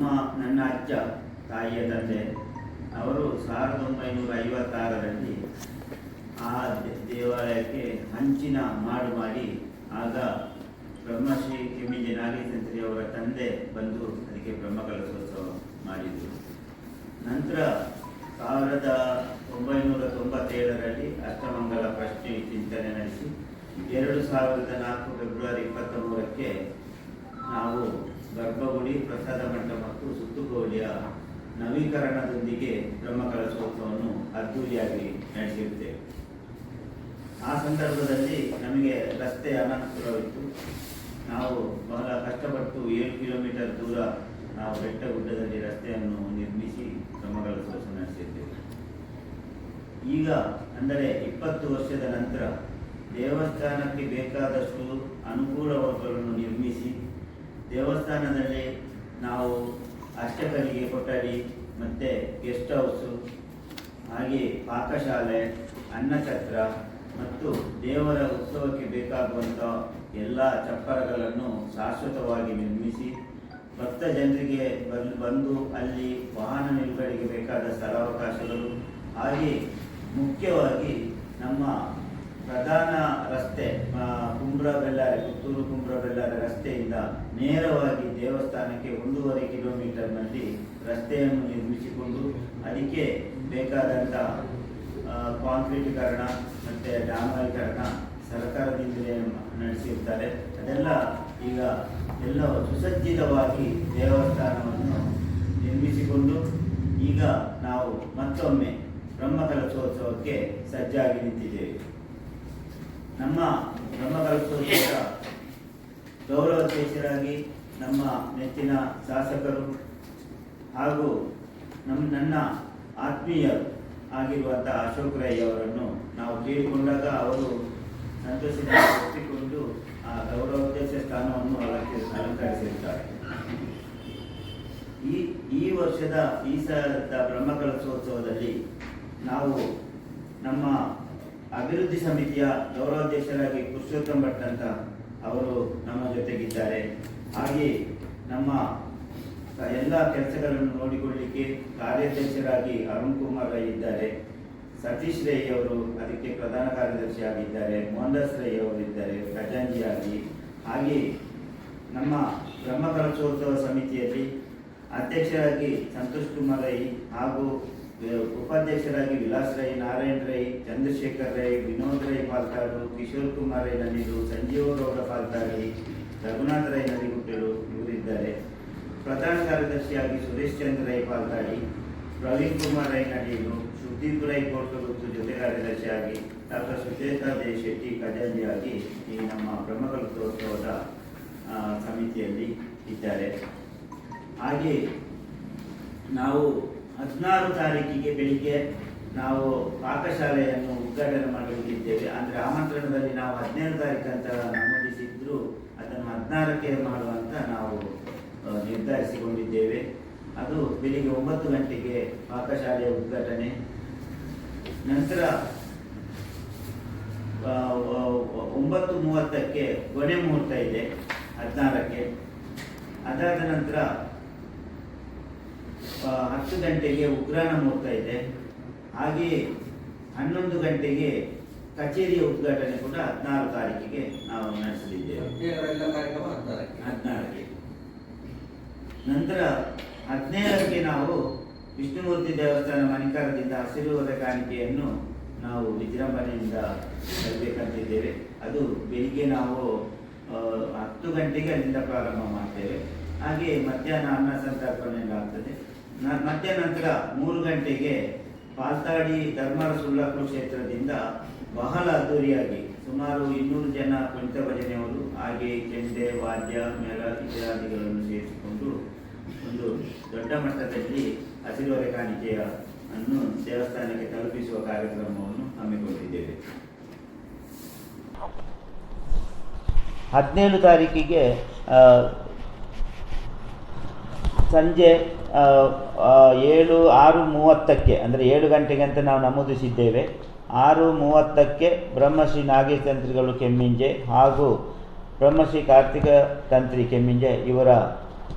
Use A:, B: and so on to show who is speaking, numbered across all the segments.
A: ನಮ್ಮ ನನ್ನ ಅಜ್ಜ, ತಾಯಿಯ ತಂದೆ, ಅವರು ಸಾವಿರದ ಒಂಬೈನೂರ ಐವತ್ತಾರರಲ್ಲಿ ಆ ದೇವಾಲಯಕ್ಕೆ ಹಂಚಿನ ಮಾಡು ಮಾಡಿ, ಆಗ ಬ್ರಹ್ಮಶ್ರೀ ಕೆಮ್ಮಿಜೆ ನಾಗೇಶಂತ್ರಿ ಅವರ ತಂದೆ ಬಂದು ಅದಕ್ಕೆ ಬ್ರಹ್ಮಕಲಶೋತ್ಸವ ಮಾಡಿದರು. ನಂತರ ಸಾವಿರದ ಒಂಬೈನೂರ ತೊಂಬತ್ತೇಳರಲ್ಲಿ ಅಷ್ಟಮಂಗಲ ಪ್ರಶ್ನೆ ಚಿಂತನೆ ನಡೆಸಿ, ಎರಡು ಸಾವಿರದ ನಾಲ್ಕು ಫೆಬ್ರವರಿ ಇಪ್ಪತ್ತ ಮೂರಕ್ಕೆ ನಾವು ಗರ್ಭಗುಡಿ ಪ್ರಸಾದ ಮಂಟಪ ಮತ್ತು ಸುತ್ತುಗೋಲಿಯ ನವೀಕರಣದೊಂದಿಗೆ ಬ್ರಹ್ಮಕಲಶೋತ್ಸವವನ್ನು ಅದ್ದೂರಿಯಾಗಿ ನಡೆಸಿರುತ್ತೇವೆ. ಆ ಸಂದರ್ಭದಲ್ಲಿ ನಮಗೆ ರಸ್ತೆ ಅನಾನುಕೂಲವಿತ್ತು ನಾವು ಬಹಳ ಕಷ್ಟಪಟ್ಟು ಏಳು ಕಿಲೋಮೀಟರ್ ದೂರ ನಾವು ಬೆಟ್ಟ ಗುಡ್ಡದಲ್ಲಿ ರಸ್ತೆಯನ್ನು ನಿರ್ಮಿಸಿ ಬ್ರಹ್ಮಕಲಶೋತ್ಸವ ನಡೆಸಿದ್ದೇವೆ. ಈಗ ಅಂದರೆ ಇಪ್ಪತ್ತು ವರ್ಷದ ನಂತರ ದೇವಸ್ಥಾನಕ್ಕೆ ಬೇಕಾದಷ್ಟು ಅನುಕೂಲಗಳನ್ನು ನಿರ್ಮಿಸಿ ದೇವಸ್ಥಾನದಲ್ಲಿ ನಾವು ಅರ್ಚಕರಿಗೆ ಕೊಠಡಿ ಮತ್ತು ಗೆಸ್ಟ್ ಹೌಸು, ಹಾಗೆ ಪಾಕಶಾಲೆ ಅನ್ನಛತ್ರ ಮತ್ತು ದೇವರ ಉತ್ಸವಕ್ಕೆ ಬೇಕಾಗುವಂಥ ಎಲ್ಲ ಚಪ್ಪರಗಳನ್ನು ಶಾಶ್ವತವಾಗಿ ನಿರ್ಮಿಸಿ ಭಕ್ತ ಜನರಿಗೆ ಬಂದು ಬಂದು ಅಲ್ಲಿ ವಾಹನ ನಿಲುಗಡೆಗೆ ಬೇಕಾದ ಸ್ಥಳಾವಕಾಶಗಳು, ಹಾಗೆ ಮುಖ್ಯವಾಗಿ ನಮ್ಮ ಪ್ರಧಾನ ರಸ್ತೆ ಆ, ಕುಂಬ್ರ ಬೆಳ್ಳಾರಿ ಪುತ್ತೂರು ಕುಂಬ್ರ ಬೆಳ್ಳಾರಿ ರಸ್ತೆಯಿಂದ ನೇರವಾಗಿ ದೇವಸ್ಥಾನಕ್ಕೆ ಒಂದೂವರೆ ಕಿಲೋಮೀಟರ್ನಲ್ಲಿ ರಸ್ತೆಯನ್ನು ನಿರ್ಮಿಸಿಕೊಂಡು ಅದಕ್ಕೆ ಬೇಕಾದಂಥ ಕಾಂಕ್ರೀಟೀಕರಣ ಮತ್ತು ಡಾಮರೀಕರಣ ಸರ್ಕಾರದಿಂದಲೇ ನಡೆಸಿರ್ತಾರೆ. ಅದೆಲ್ಲ ಈಗ ಎಲ್ಲ ಸುಸಜ್ಜಿತವಾಗಿ ದೇವಸ್ಥಾನವನ್ನು ನಿರ್ಮಿಸಿಕೊಂಡು ಈಗ ನಾವು ಮತ್ತೊಮ್ಮೆ ಬ್ರಹ್ಮಕಲಶೋತ್ಸವಕ್ಕೆ ಸಜ್ಜಾಗಿ ನಿಂತಿದ್ದೇವೆ. ನಮ್ಮ ಬ್ರಹ್ಮಕಲಶೋತ್ಸವದ ಗೌರವಾಧ್ಯಕ್ಷರಾಗಿ ನಮ್ಮ ನೆಚ್ಚಿನ ಶಾಸಕರು ಹಾಗೂ ನಮ್ಮ ನನ್ನ ಆತ್ಮೀಯರು ಆಗಿರುವಂಥ ಅಶೋಕ್ ರೈ ಅವರನ್ನು ನಾವು ಕೇಳಿಕೊಂಡಾಗ ಅವರು ಸಂತೋಷದಿಂದ ಒಪ್ಪಿಕೊಂಡು ಆ ಗೌರವಾಧ್ಯಕ್ಷ ಸ್ಥಾನವನ್ನು ಅಲಂಕರಿಸಿ ಅಲಂಕರಿಸಿರುತ್ತಾರೆ. ಈ ಈ ವರ್ಷದ ಈ ಸಲದ ಬ್ರಹ್ಮಕಲಶೋತ್ಸವದಲ್ಲಿ ನಾವು ನಮ್ಮ ಅಭಿವೃದ್ಧಿ ಸಮಿತಿಯ ಗೌರವಾಧ್ಯಕ್ಷರಾಗಿ ಪುರುಷೋತ್ತಮ್ ಭಟ್ ಅಂತ ಅವರು ನಮ್ಮ ಜೊತೆಗಿದ್ದಾರೆ. ಹಾಗೆ ನಮ್ಮ ಎಲ್ಲ ಕೆಲಸಗಳನ್ನು ನೋಡಿಕೊಳ್ಳಿಕ್ಕೆ ಕಾರ್ಯಾಧ್ಯಕ್ಷರಾಗಿ ಅರುಣ್ ಕುಮಾರ್ ರೈ ಇದ್ದಾರೆ. ಸತೀಶ್ ರೈ ಅವರು ಅದಕ್ಕೆ ಪ್ರಧಾನ ಕಾರ್ಯದರ್ಶಿ ಆಗಿದ್ದಾರೆ. ಮೋಹನ್ದಾಸ್ ರೈ ಅವರು ಇದ್ದಾರೆ ಖಜಾಂಜಿಯಾಗಿ ಹಾಗೆ ನಮ್ಮ ಬ್ರಹ್ಮಕಲಶೋತ್ಸವ ಸಮಿತಿಯಲ್ಲಿ ಅಧ್ಯಕ್ಷರಾಗಿ ಸಂತೋಷ್ ಕುಮಾರ್ ರೈ ಹಾಗೂ ಉಪಾಧ್ಯಕ್ಷರಾಗಿ ವಿಲಾಸ್ ರೈ, ನಾರಾಯಣ್ ರೈ, ಚಂದ್ರಶೇಖರ್ ರೈ, ವಿನೋದ್ ರೈ ಪಾಲ್ತಾಡು ಕಿಶೋರ್ ಕುಮಾರ್ ರೈ ನಲ್ಲಿರು, ಸಂಜೀವ ಗೌಡ ಪಾಲ್ತಾಡಿ ರಘುನಾಥ್ ರೈ ನಲ್ಲಿಗುಟ್ಟರು ಇವರಿದ್ದಾರೆ. ಪ್ರಧಾನ ಕಾರ್ಯದರ್ಶಿಯಾಗಿ ಸುರೇಶ್ ಚಂದ್ರ ರೈ ಪಾಲ್ತಾಡಿ, ಪ್ರವೀಣ್ ಕುಮಾರ್ ರೈ ನಡೀರು ಸುದೀಪ್ ರೈ ಕೋರ್ಕಗುತ್ತು ಜೊತೆ ಕಾರ್ಯದರ್ಶಿಯಾಗಿ ಡಾಕ್ಟರ್ ಸುಚೇತಾ ದೇ ಶೆಟ್ಟಿ ಖಜಾಂಜಿಯಾಗಿ ಈ ನಮ್ಮ ಬ್ರಹ್ಮಕಲ್ಪೋತ್ಸವದ ಸಮಿತಿಯಲ್ಲಿ ಇದ್ದಾರೆ. ಹಾಗೆ ನಾವು ಹದಿನಾರು ತಾರೀಕಿಗೆ ಬೆಳಿಗ್ಗೆ ನಾವು ಪಾಕಶಾಲೆಯನ್ನು ಉದ್ಘಾಟನೆ ಮಾಡಲಿಕ್ಕಿದ್ದೇವೆ ಅಂದರೆ ಆಮಂತ್ರಣದಲ್ಲಿ ನಾವು ಹದಿನೇಳು ತಾರೀಕು ಅಂತ ನಮೂದಿಸಿದ್ರು. ಅದನ್ನು ಹದಿನಾರಕ್ಕೆ ಮಾಡುವಂತ ನಾವು ನಿರ್ಧರಿಸಿಕೊಂಡಿದ್ದೇವೆ. ಅದು ಬೆಳಿಗ್ಗೆ ಒಂಬತ್ತು ಗಂಟೆಗೆ ಪಾಕಶಾಲೆಯ ಉದ್ಘಾಟನೆ. ನಂತರ ಒಂಬತ್ತು ಮೂವತ್ತಕ್ಕೆ ಕೊನೆ ಮುಹೂರ್ತ ಇದೆ, ಹದಿನಾರಕ್ಕೆ. ಅದಾದ ನಂತರ ಹತ್ತು ಗಂಟೆಗೆ ಉಗ್ರಾಣ ಮುಹೂರ್ತ ಇದೆ. ಹಾಗೆಯೇ ಹನ್ನೊಂದು ಗಂಟೆಗೆ ಕಚೇರಿಯ ಉದ್ಘಾಟನೆ ಕೂಡ ಹದಿನಾರು ತಾರೀಕಿಗೆ ನಾವು ನಡೆಸಲಿದ್ದೇವೆ.
B: ಹದಿನಾರಕ್ಕೆ.
A: ನಂತರ ಹದಿನೇಳಕ್ಕೆ ನಾವು ವಿಷ್ಣುಮೂರ್ತಿ ದೇವಸ್ಥಾನ ಮಣಿಕಾರದಿಂದ ಹಸಿರು ಹೊರೆ ಕಾಣಿಕೆಯನ್ನು ನಾವು ವಿಜೃಂಭಣೆಯಿಂದ ತರಬೇಕಂತಿದ್ದೇವೆ. ಅದು ಬೆಳಿಗ್ಗೆ ನಾವು ಹತ್ತು ಗಂಟೆಗೆ ಅಲ್ಲಿಂದ ಪ್ರಾರಂಭ ಮಾಡ್ತೇವೆ. ಹಾಗೆ ಮಧ್ಯಾಹ್ನ ಅನ್ನ ಸಂತರ್ಪಣೆ ಆಗ್ತದೆ ನ- ಮಧ್ಯಾಹ್ನ ನಂತರ ಮೂರು ಗಂಟೆಗೆ ಪಾಲ್ತಾಡಿ ಧರ್ಮರ ಸುಳ್ಳಾಪುರ ಕ್ಷೇತ್ರದಿಂದ ಬಹಳ ಅದ್ದೂರಿಯಾಗಿ ಸುಮಾರು ಇನ್ನೂರು ಜನ ಕುಣಿತ ಭಜನೆಯವರು, ಹಾಗೆ ಚೆಂಡೆ ವಾದ್ಯ, ಮೇಳ ಇತ್ಯಾದಿಗಳನ್ನು ಸೇರಿಸಿಕೊಂಡು ಒಂದು ದೊಡ್ಡ ಮಟ್ಟದಲ್ಲಿ ಹಸಿರುವರೆ ಕಾಣಿಕೆಯ ಅನ್ನು ದೇವಸ್ಥಾನಕ್ಕೆ ತಲುಪಿಸುವ ಕಾರ್ಯಕ್ರಮವನ್ನು ಹಮ್ಮಿಕೊಂಡಿದ್ದೇವೆ. ಹದಿನೇಳು ತಾರೀಕಿಗೆ ಸಂಜೆ ಏಳು, ಆರು ಮೂವತ್ತಕ್ಕೆ, ಅಂದರೆ ಏಳು ಗಂಟೆಗೆ ಅಂತ ನಾವು ನಮೂದಿಸಿದ್ದೇವೆ. ಆರು ಮೂವತ್ತಕ್ಕೆ ಬ್ರಹ್ಮಶ್ರೀ ನಾಗೇಶ್ ತಂತ್ರಿಗಳು ಕೆಮ್ಮಿಂಜೆ ಹಾಗೂ ಬ್ರಹ್ಮಶ್ರೀ ಕಾರ್ತಿಕ ತಂತ್ರಿ ಕೆಮ್ಮಿಂಜೆ ಇವರ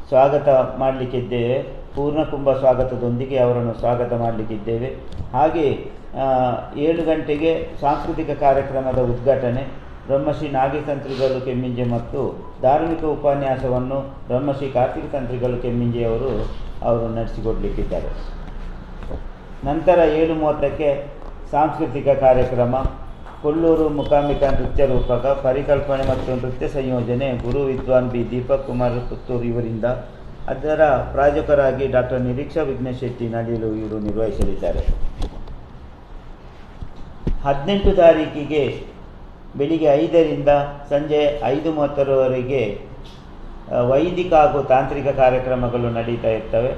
A: ಸ್ವಾಗತ ಮಾಡಲಿಕ್ಕಿದ್ದೇವೆ. ಪೂರ್ಣಕುಂಭ ಸ್ವಾಗತದೊಂದಿಗೆ ಅವರನ್ನು ಸ್ವಾಗತ ಮಾಡಲಿಕ್ಕಿದ್ದೇವೆ. ಹಾಗೆ ಏಳು ಗಂಟೆಗೆ ಸಾಂಸ್ಕೃತಿಕ ಕಾರ್ಯಕ್ರಮದ ಉದ್ಘಾಟನೆ ಬ್ರಹ್ಮಶ್ರೀ ನಾಗತಂತ್ರಿಗಳು ಕೆಮ್ಮಿಂಜೆ ಮತ್ತು ಧಾರ್ಮಿಕ ಉಪನ್ಯಾಸವನ್ನು ಬ್ರಹ್ಮಶ್ರೀ ಕಾರ್ತಿಕ ತಂತ್ರಿಗಳು ಕೆಮ್ಮಿಂಜೆಯವರು ಅವರು ನಡೆಸಿಕೊಡ್ಲಿಕ್ಕಿದ್ದಾರೆ. ನಂತರ ಏಳು ಮೂವತ್ತಕ್ಕೆ ಸಾಂಸ್ಕೃತಿಕ ಕಾರ್ಯಕ್ರಮ ಕೊಲ್ಲೂರು ಮುಖಾಂಬಿಕಾ ನೃತ್ಯ ರೂಪಕ, ಪರಿಕಲ್ಪನೆ ಮತ್ತು ನೃತ್ಯ ಸಂಯೋಜನೆ, ಗುರು ವಿದ್ವಾನ್ ಬಿ ದೀಪಕ್ ಕುಮಾರ್ ಪುತ್ತೂರು ಇವರಿಂದ ಅದರ ಪ್ರಾಯೋಜಕರಾಗಿ ಡಾಕ್ಟರ್ ನಿರೀಕ್ಷಾ ವಿಘ್ನೇಶ್ ಶೆಟ್ಟಿ ನಡೆಯಲು ಇವರು ನಿರ್ವಹಿಸಲಿದ್ದಾರೆ. ಹದಿನೆಂಟು ತಾರೀಕಿಗೆ ಬೆಳಿಗ್ಗೆ ಐದರಿಂದ ಸಂಜೆ ಐದು ಮೂವತ್ತರವರೆಗೆ ವೈದಿಕ ಹಾಗೂ ತಾಂತ್ರಿಕ ಕಾರ್ಯಕ್ರಮಗಳು ನಡೀತಾ ಇರ್ತವೆ.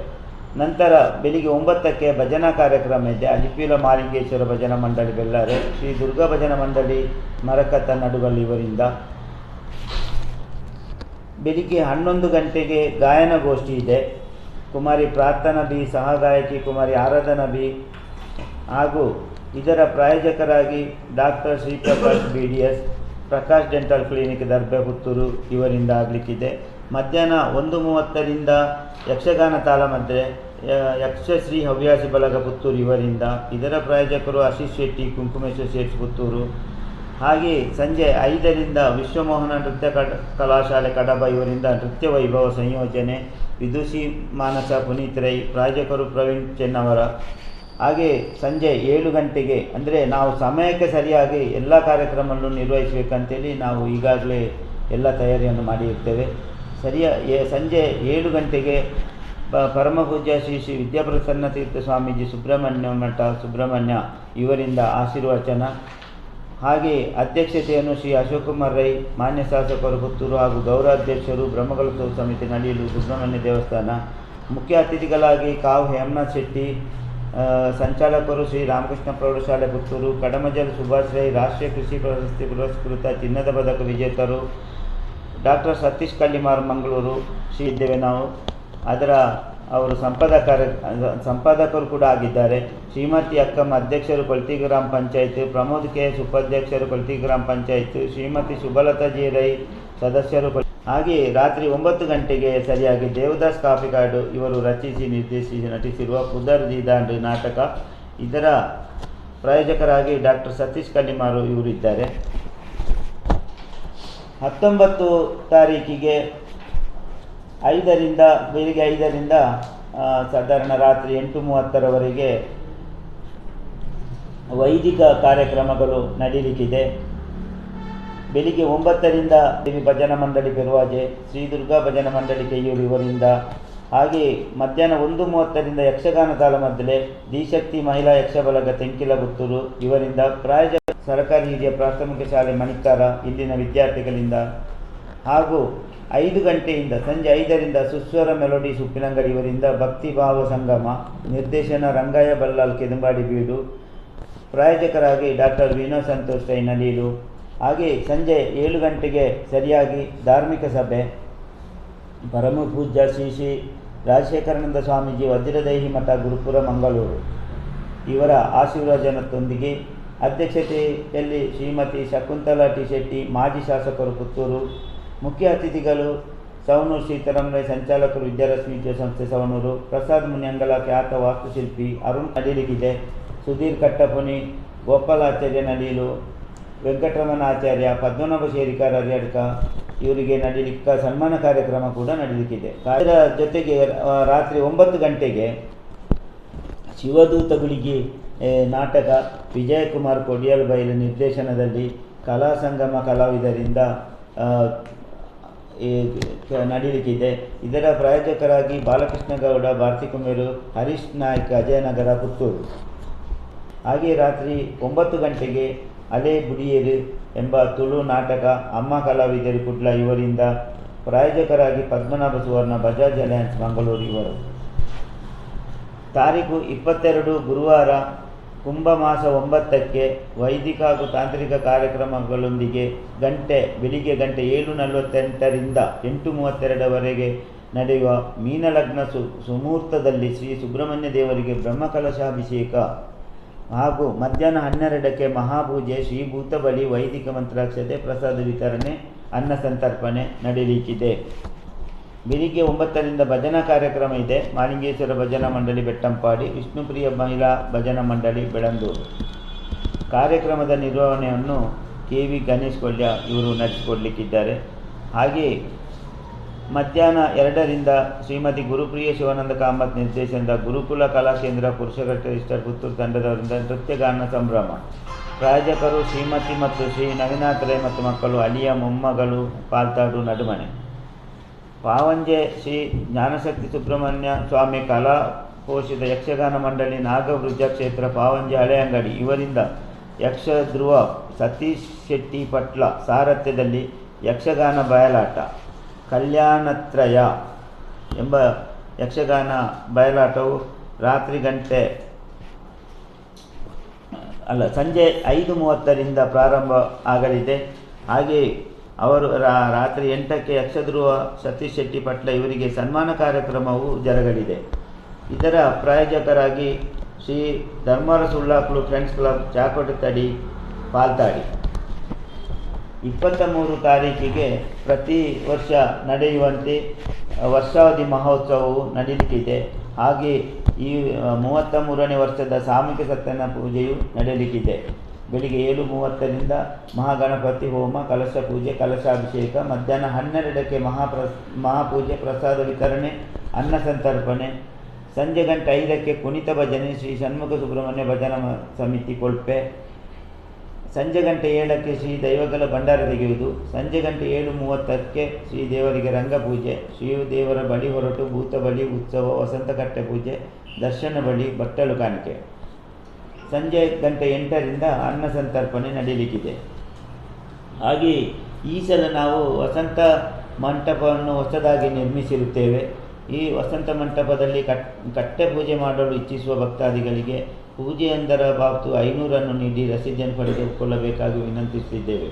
A: ನಂತರ ಬೆಳಿಗ್ಗೆ ಒಂಬತ್ತಕ್ಕೆ ಭಜನಾ ಕಾರ್ಯಕ್ರಮ ಇದೆ. ಅಲಿಪೀಲ ಮಾಲಿಂಗೇಶ್ವರ ಭಜನಾ ಮಂಡಳಿ ಬೆಲ್ಲಾರೆ ಶ್ರೀ ದುರ್ಗಾ ಭಜನಾ ಮಂಡಳಿ ಮರಕತ್ತ ನಡುಗಲ್ ಇವರಿಂದ. ಬೆಳಿಗ್ಗೆ ಹನ್ನೊಂದು ಗಂಟೆಗೆ ಗಾಯನಗೋಷ್ಠಿ ಇದೆ. ಕುಮಾರಿ ಪ್ರಾರ್ಥನಾ ಬಿ, ಸಹಗಾಯಕಿ ಕುಮಾರಿ ಆರಾಧನಾ ಬಿ ಹಾಗೂ ಇದರ ಪ್ರಾಯೋಜಕರಾಗಿ doctor Shriprakash B D S Prakash dental clinic Darbe Puttur ಇವರಿಂದ ಆಗಲಿಕ್ಕಿದೆ. ಮಧ್ಯಾಹ್ನ ಒಂದು ಮೂವತ್ತರಿಂದ ಯಕ್ಷಗಾನ ತಾಳಮದ್ರೆ ಯಕ್ಷಶ್ರೀ ಹವ್ಯಾಸಿ ಬಳಗ ಪುತ್ತೂರು ಇವರಿಂದ. ಇದರ ಪ್ರಾಯೋಜಕರು ಆಶೀಶ್ ಶೆಟ್ಟಿ, ಕುಂಕುಮೇಶ್ವರ ಶೇಟ್ಸ್ ಪುತ್ತೂರು. ಹಾಗೆ ಸಂಜೆ ಐದರಿಂದ ವಿಶ್ವಮೋಹನ ನೃತ್ಯ ಕಡ, ಕಲಾಶಾಲೆ ಕಡಬ ಇವರಿಂದ ನೃತ್ಯ ವೈಭವ ಸಂಯೋಜನೆ, ವಿದುಷಿ ಮಾನಸ ಪುನೀತ್ ರೈ, ಪ್ರಾಯೋಜಕರು ಪ್ರವೀಣ್ ಚೆನ್ನವರ ಹಾಗೆ ಸಂಜೆ ಏಳು ಗಂಟೆಗೆ, ಅಂದರೆ ನಾವು ಸಮಯಕ್ಕೆ ಸರಿಯಾಗಿ ಎಲ್ಲ ಕಾರ್ಯಕ್ರಮವನ್ನು ನಿರ್ವಹಿಸಬೇಕಂತೇಳಿ ನಾವು ಈಗಾಗಲೇ ಎಲ್ಲ ತಯಾರಿಯನ್ನು ಮಾಡಿರ್ತೇವೆ. ಸರಿಯ ಸಂಜೆ ಏಳು ಗಂಟೆಗೆ ಪರಮ ಪೂಜ್ಯ ಶ್ರೀ ಶ್ರೀ ವಿದ್ಯಾಪ್ರಸನ್ನ ತೀರ್ಥ ಸ್ವಾಮೀಜಿ ಸುಬ್ರಹ್ಮಣ್ಯ ಮಠ ಸುಬ್ರಹ್ಮಣ್ಯ ಇವರಿಂದ ಆಶೀರ್ವಚನ. ಹಾಗೆ ಅಧ್ಯಕ್ಷತೆಯನ್ನು ಶ್ರೀ ಅಶೋಕ್ ಕುಮಾರ್ ರೈ, ಮಾನ್ಯ ಶಾಸಕರು ಪುತ್ತೂರು ಹಾಗೂ ಗೌರವಾಧ್ಯಕ್ಷರು ಬ್ರಹ್ಮಕಲೋತ್ಸವ ಸಮಿತಿ ನಡೆಯಲು ಸುಬ್ರಹ್ಮಣ್ಯ ದೇವಸ್ಥಾನ. ಮುಖ್ಯ ಅತಿಥಿಗಳಾಗಿ ಕಾವು ಹೇಮನಾಥ್ ಶೆಟ್ಟಿ ಸಂಚಾಲಕರು ಶ್ರೀ ರಾಮಕೃಷ್ಣ ಪ್ರೌಢಶಾಲೆ ಪುತ್ತೂರು, ಕಡಮಜಲ್ ಸುಭಾಷ್ ರೈ ರಾಷ್ಟ್ರೀಯ ಕೃಷಿ ಪ್ರಶಸ್ತಿ ಪುರಸ್ಕೃತ ಚಿನ್ನದ ಪದಕ ವಿಜೇತರು, ಡಾಕ್ಟರ್ ಸತೀಶ್ ಕಲ್ಲಿಮಾರ್ ಮಂಗಳೂರು, ಶ್ರೀ ಇದ್ದೇವೆ ನಾವು ಅದರ ಅವರು ಸಂಪಾದಕರ ಸಂಪಾದಕರು ಕೂಡ ಆಗಿದ್ದಾರೆ. ಶ್ರೀಮತಿ ಅಕ್ಕಮ್ಮ ಅಧ್ಯಕ್ಷರು ಕೊಳ್ತಿ ಗ್ರಾಮ ಪಂಚಾಯತ್, ಪ್ರಮೋದ್ ಕೆ ಎಸ್ ಉಪಾಧ್ಯಕ್ಷರು ಕೊಳ್ತಿ ಗ್ರಾಮ ಪಂಚಾಯತ್, ಶ್ರೀಮತಿ ಸುಬಲತಾ ಜಿ ರೈ ಸದಸ್ಯರು ಕೊಲ್- ಹಾಗೆ ರಾತ್ರಿ ಒಂಬತ್ತು ಗಂಟೆಗೆ ಸರಿಯಾಗಿ ದೇವದಾಸ್ ಕಾಫಿ ಕಾಪಿಕಾಡು ಇವರು ರಚಿಸಿ ನಿರ್ದೇಶಿಸಿ ನಟಿಸಿರುವ ಪುದರ್ ದಿದಾಂಡ್ ನಾಟಕ. ಇದರ ಪ್ರಾಯೋಜಕರಾಗಿ ಡಾಕ್ಟರ್ ಸತೀಶ್ ಕಲ್ಲಿಮಾರು ಇವರು ಇದ್ದಾರೆ ಹತ್ತೊಂಬತ್ತು ತಾರೀಕಿಗೆ ಐದರಿಂದ, ಬೆಳಿಗ್ಗೆ ಐದರಿಂದ ಸಾಧಾರಣ ರಾತ್ರಿ ಎಂಟು ಮೂವತ್ತರವರೆಗೆ ವೈದಿಕ ಕಾರ್ಯಕ್ರಮಗಳು ನಡೀಲಿಕ್ಕಿದೆ. ಬೆಳಿಗ್ಗೆ ಒಂಬತ್ತರಿಂದ ದೇವಿ ಭಜನಾ ಮಂಡಳಿ ಬೆರುವಾಜೆ ಶ್ರೀ ದುರ್ಗಾ ಭಜನಾ ಮಂಡಳಿ ಕೈಯೂರು ಇವರಿಂದ, ಹಾಗೆ ಮಧ್ಯಾಹ್ನ ಒಂದು ಮೂವತ್ತರಿಂದ ಯಕ್ಷಗಾನ ತಾಳಮದ್ದಲೆ ದಿಶಕ್ತಿ ಮಹಿಳಾ ಯಕ್ಷಬಲಗ ತೆಂಕಿಲ ಪುತ್ತೂರು ಇವರಿಂದ ಪ್ರಾಯೋಜ ಸರ್ಕಾರಿ ಹಿರಿಯ ಪ್ರಾಥಮಿಕ ಶಾಲೆ ಮಣಿಕಾರ ಇಲ್ಲಿನ ವಿದ್ಯಾರ್ಥಿಗಳಿಂದ. ಹಾಗೂ ಐದು ಗಂಟೆಯಿಂದ ಸಂಜೆ ಐದರಿಂದ ಸುಸ್ವರ ಮೆಲೋಡಿ ಸುಪ್ಪಿನಂಗಡಿ ಇವರಿಂದ ಭಕ್ತಿ ಭಾವ ಸಂಗಮ, ನಿರ್ದೇಶನ ರಂಗಯ್ಯ ಬಲ್ಲಾಲ್ ಕೆದಂಬಾಡಿ ಬೀಡು, ಪ್ರಾಯೋಜಕರಾಗಿ ಡಾಕ್ಟರ್ ವಿನೋದ್ ಸಂತೋಷ್ ರೈ ನಲೀಲು ಹಾಗೆ ಸಂಜೆ ಏಳು ಗಂಟೆಗೆ ಸರಿಯಾಗಿ ಧಾರ್ಮಿಕ ಸಭೆ. ಪರಮ ಪೂಜ್ಯ ಶ್ರೀ ಶ್ರೀ ರಾಜಶೇಖರಾನಂದ ಸ್ವಾಮೀಜಿ ವಜ್ರದೇಹಿ ಮಠ, ಗುರುಪುರ, ಮಂಗಳೂರು. ಇವರ ಆಶೀರ್ವಚನದೊಂದಿಗೆ ಅಧ್ಯಕ್ಷತೆಯಲ್ಲಿ ಶ್ರೀಮತಿ ಶಕುಂತಲಾ ಟಿ ಶೆಟ್ಟಿ, ಮಾಜಿ ಶಾಸಕರು ಪುತ್ತೂರು, ಮುಖ್ಯ ಅತಿಥಿಗಳು ಸವಣೂರು ಶ್ರೀ ರೈ ಸಂಚಾಲಕರು ವಿದ್ಯಾರಶ್ಮಿ ವಿದ್ಯಾಸಂಸ್ಥೆ ಸವಣೂರು, ಪ್ರಸಾದ್ ಮುನಿಯಂಗಲ ಖ್ಯಾತ ವಾಸ್ತುಶಿಲ್ಪಿ ಅರುಣ್ ನಡೀಲಿಕ್ಕಿದೆ, ಸುಧೀರ್ ಕಟ್ಟಪುನಿ, ಗೋಪಾಲಾಚಾರ್ಯ ನಡೀಲು ವೆಂಕಟರಮಣ ಆಚಾರ್ಯ ಪದ್ಮನಾಭ ಶೇರಿಕಾರ ಅರ್ಯಾಡ್ಕ ಇವರಿಗೆ ನಡೀಲಿಕ್ಕ ಸನ್ಮಾನ ಕಾರ್ಯಕ್ರಮ ಕೂಡ ನಡೀಲಿಕ್ಕಿದೆ. ಅದರ ಜೊತೆಗೆ ರಾತ್ರಿ ಒಂಬತ್ತು ಗಂಟೆಗೆ ಶಿವದೂತಗಳಿಗೆ ನಾಟಕ ವಿಜಯಕುಮಾರ್ ಕೊಡಿಯಲ್ ಬೈಲ್ ನಿರ್ದೇಶನದಲ್ಲಿ ಕಲಾ ಸಂಗಮ ಕಲಾವಿದರಿಂದ ನಡೀಲಿಕ್ಕಿದೆ. ಇದರ ಪ್ರಾಯೋಜಕರಾಗಿ ಬಾಲಕೃಷ್ಣ ಗೌಡ ಭಾರತಿ ಕುಮೇರು, ಹರೀಶ್ ನಾಯ್ಕ, ಅಜಯನಗರ, ಪುತ್ತೂರು. ಹಾಗೆ ರಾತ್ರಿ ಒಂಬತ್ತು ಗಂಟೆಗೆ ಅಲೆ ಬುಡಿಯೇರು ಎಂಬ ತುಳು ನಾಟಕ ಅಮ್ಮ ಕಲಾವಿದರು ಕುಡ್ಲ ಇವರಿಂದ ಪ್ರಾಯೋಜಕರಾಗಿ ಪದ್ಮನಾಭ ಸುವರ್ಣ, ಬಜಾಜ್ ಅಲಯನ್ಸ್ ಮಂಗಳೂರು ಇವರು. ತಾರೀಕು ಇಪ್ಪತ್ತೆರಡು ಗುರುವಾರ ಕುಂಭಮಾಸ ಒಂಬತ್ತಕ್ಕೆ ವೈದಿಕ ಹಾಗೂ ತಾಂತ್ರಿಕ ಕಾರ್ಯಕ್ರಮಗಳೊಂದಿಗೆ ಗಂಟೆ, ಬೆಳಿಗ್ಗೆ ಗಂಟೆ ಏಳು ನಲವತ್ತೆಂಟರಿಂದ ಎಂಟು ಮೂವತ್ತೆರಡವರೆಗೆ ನಡೆಯುವ ಮೀನಲಗ್ನ ಸು, ಸುಮೂರ್ತದಲ್ಲಿ ಶ್ರೀ ಸುಬ್ರಹ್ಮಣ್ಯ ದೇವರಿಗೆ ಬ್ರಹ್ಮಕಲಶಾಭಿಷೇಕ. ಹಾಗೂ ಮಧ್ಯಾಹ್ನ ಹನ್ನೆರಡಕ್ಕೆ ಮಹಾಪೂಜೆ ಶ್ರೀಭೂತ ಬಲಿ ವೈದಿಕ ಮಂತ್ರಾಕ್ಷತೆ ಪ್ರಸಾದ ವಿತರಣೆ, ಅನ್ನ ಸಂತರ್ಪಣೆ ನಡೆಯಲಿಕ್ಕಿದೆ ಬೆಳಿಗ್ಗೆ ಒಂಬತ್ತರಿಂದ ಭಜನಾ ಕಾರ್ಯಕ್ರಮ ಇದೆ. ಮಾಲಿಂಗೇಶ್ವರ ಭಜನಾ ಮಂಡಳಿ ಬೆಟ್ಟಂಪಾಡಿ, ವಿಷ್ಣುಪ್ರಿಯ ಮಹಿಳಾ ಭಜನಾ ಮಂಡಳಿ ಬೆಳಂದೂರು ಕಾರ್ಯಕ್ರಮದ ನಿರ್ವಹಣೆಯನ್ನು ಕೆ ವಿ ಗಣೇಶ್ ಕೊಲ್ಯ ಇವರು ನಡೆಸಿಕೊಡ್ಲಿಕ್ಕಿದ್ದಾರೆ. ಹಾಗೆಯೇ ಮಧ್ಯಾಹ್ನ ಎರಡರಿಂದ ಶ್ರೀಮತಿ ಗುರುಪ್ರಿಯ ಶಿವಾನಂದ ಕಾಮತ್ ನಿರ್ದೇಶನದ ಗುರುಕುಲ ಕಲಾಕೇಂದ್ರ ಪುರುಷಘಟ್ಟ ರಿಜಿಸ್ಟರ್ ಪುತ್ತೂರು ತಂಡದವರಿಂದ ನೃತ್ಯಗಾನ ಸಂಭ್ರಮ. ಪ್ರಾಯೋಜಕರು ಶ್ರೀಮತಿ ಮತ್ತು ಶ್ರೀ ನವೀನಾಥರೇ ಮತ್ತು ಮಕ್ಕಳು ಅಲಿಯ ಮೊಮ್ಮಗಳು ಪಾಲ್ತಾಡು ನಡುಮನೆ. ಪಾವಂಜೆ ಶ್ರೀ ಜ್ಞಾನಶಕ್ತಿ ಸುಬ್ರಹ್ಮಣ್ಯ ಸ್ವಾಮಿ ಕಲಾ ಪೋಷಿತ ಯಕ್ಷಗಾನ ಮಂಡಳಿ, ನಾಗವೃಜ ಕ್ಷೇತ್ರ, ಪಾವಂಜೆ ಹಳೆ ಅಂಗಡಿ. ಇವರಿಂದ ಯಕ್ಷ ಧ್ರುವ ಸತೀಶ್ ಶೆಟ್ಟಿ ಪಟ್ಲ ಸಾರಥ್ಯದಲ್ಲಿ ಯಕ್ಷಗಾನ ಬಯಲಾಟ. ಕಲ್ಯಾಣತ್ರಯ ಎಂಬ ಯಕ್ಷಗಾನ ಬಯಲಾಟವು ರಾತ್ರಿ ಗಂಟೆ, ಅಲ್ಲ, ಸಂಜೆ ಐದು ಮೂವತ್ತರಿಂದ ಪ್ರಾರಂಭ ಆಗಲಿದೆ. ಹಾಗೆ ಅವರು ರಾತ್ರಿ ಎಂಟಕ್ಕೆ ಯಕ್ಷಧ್ರುವ ಸತೀಶ್ ಶೆಟ್ಟಿ ಪಟ್ಲ ಇವರಿಗೆ ಸನ್ಮಾನ ಕಾರ್ಯಕ್ರಮವು ಜರುಗಲಿದೆ. ಇದರ ಪ್ರಾಯೋಜಕರಾಗಿ ಶ್ರೀ ಧರ್ಮರ ಸುಳ್ಳಾಕ್ಳು ಫ್ರೆಂಡ್ಸ್ ಕ್ಲಬ್ ಚಾಕೋಟತಡಿ ಪಾಲ್ತಾಡಿ. ಇಪ್ಪತ್ತ ಮೂರು ತಾರೀಕಿಗೆ ಪ್ರತಿ ವರ್ಷ ನಡೆಯುವಂತೆ ವರ್ಷಾವಧಿ ಮಹೋತ್ಸವವು ನಡೆಯಲಿಕ್ಕಿದೆ ಹಾಗೆ ಈ ಮೂವತ್ತ ಮೂರನೇ ವರ್ಷದ ಸಾಮೂಹಿಕ ಸತ್ಯನ ಪೂಜೆಯು ನಡೆಯಲಿಕ್ಕಿದೆ. ಬೆಳಿಗ್ಗೆ ಏಳು ಮೂವತ್ತರಿಂದ ಮಹಾಗಣಪತಿ ಹೋಮ, ಕಲಶ ಪೂಜೆ, ಕಲಶಾಭಿಷೇಕ, ಮಧ್ಯಾಹ್ನ ಹನ್ನೆರಡಕ್ಕೆ ಮಹಾಪ್ರ, ಮಹಾಪೂಜೆ, ಪ್ರಸಾದ ವಿತರಣೆ, ಅನ್ನ ಸಂತರ್ಪಣೆ, ಸಂಜೆ ಗಂಟೆ ಐದಕ್ಕೆ ಕುಣಿತ ಭಜನೆ, ಶ್ರೀ ಷಣ್ಮುಖ ಸುಬ್ರಹ್ಮಣ್ಯ ಭಜನಾ ಸಮಿತಿ ಕೊಳ್ಪೆ ಸಂಜೆ ಗಂಟೆ ಏಳಕ್ಕೆ ಶ್ರೀ ದೈವಗಳ ಭಂಡಾರ ತೆಗೆಯುವುದು. ಸಂಜೆ ಗಂಟೆ ಏಳು ಮೂವತ್ತಕ್ಕೆ ಶ್ರೀ ದೇವರಿಗೆ ರಂಗಪೂಜೆ. ಶ್ರೀ ದೇವರ ಬಳಿ ಹೊರಟು ಭೂತ ಬಲಿ ಉತ್ಸವ ವಸಂತ ಕಟ್ಟೆ ಪೂಜೆ, ದರ್ಶನ ಬಳಿ ಬಟ್ಟಲು ಕಾಣಿಕೆ. ಸಂಜೆ ಗಂಟೆ ಎಂಟರಿಂದ ಅನ್ನ ಸಂತರ್ಪಣೆ ನಡೀಲಿಕ್ಕಿದೆ. ಹಾಗೆ ಈ ಸಲ ನಾವು ವಸಂತ ಮಂಟಪವನ್ನು ಹೊಸದಾಗಿ ನಿರ್ಮಿಸಿರುತ್ತೇವೆ. ಈ ವಸಂತ ಮಂಟಪದಲ್ಲಿ ಕಟ್, ಕಟ್ಟೆ ಪೂಜೆ ಮಾಡಲು ಇಚ್ಛಿಸುವ ಭಕ್ತಾದಿಗಳಿಗೆ ಪೂಜೆಯೊಂದರ ಬಾಬ್ತು ಐನೂರನ್ನು ನೀಡಿ ರಸೀದಿಯನ್ನು ಪಡೆದುಕೊಳ್ಳಬೇಕಾಗಿ ವಿನಂತಿಸಿದ್ದೇವೆ.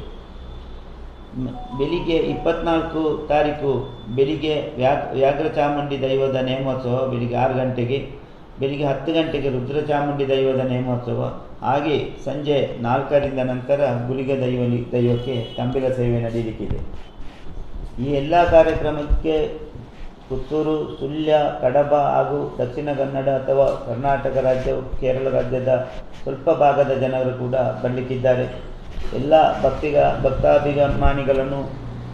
A: ಬೆಳಿಗ್ಗೆ ಇಪ್ಪತ್ನಾಲ್ಕು ತಾರೀಕು ಬೆಳಿಗ್ಗೆ ವ್ಯಾ ವ್ಯಾಘ್ರ ಚಾಮುಂಡಿ ದೈವದ ನೇಮೋತ್ಸವ, ಬೆಳಿಗ್ಗೆ ಆರು ಗಂಟೆಗೆ, ಬೆಳಿಗ್ಗೆ ಹತ್ತು ಗಂಟೆಗೆ ರುದ್ರ ಚಾಮುಂಡಿ ದೈವದ ನೇಮೋತ್ಸವ, ಹಾಗೆ ಸಂಜೆ ನಾಲ್ಕರಿಂದ ನಂತರ ಗುಳಿಗ ದೈವ ದೈವಕ್ಕೆ ತಂಬಿಲ ಸೇವೆ ನಡೆಯಲಿಕ್ಕಿದೆ ಈ ಎಲ್ಲ ಕಾರ್ಯಕ್ರಮಕ್ಕೆ ಪುತ್ತೂರು ಸುಳ್ಯ ಕಡಬ ಹಾಗೂ ದಕ್ಷಿಣ ಕನ್ನಡ ಅಥವಾ ಕರ್ನಾಟಕ ರಾಜ್ಯ, ಕೇರಳ ರಾಜ್ಯದ ಸ್ವಲ್ಪ ಭಾಗದ ಜನರು ಕೂಡ ಬರಲಿಕ್ಕಿದ್ದಾರೆ ಎಲ್ಲ ಭಕ್ತಿಗ, ಭಕ್ತಾಭಿಮಾನಿಗಳನ್ನು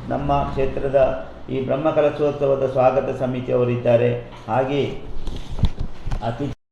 A: ನಮ್ಮ ಕ್ಷೇತ್ರದ ಈ ಬ್ರಹ್ಮಕಲಶೋತ್ಸವದ ಸ್ವಾಗತ ಸಮಿತಿಯವರಿದ್ದಾರೆ. ಹಾಗೆ ಅತಿ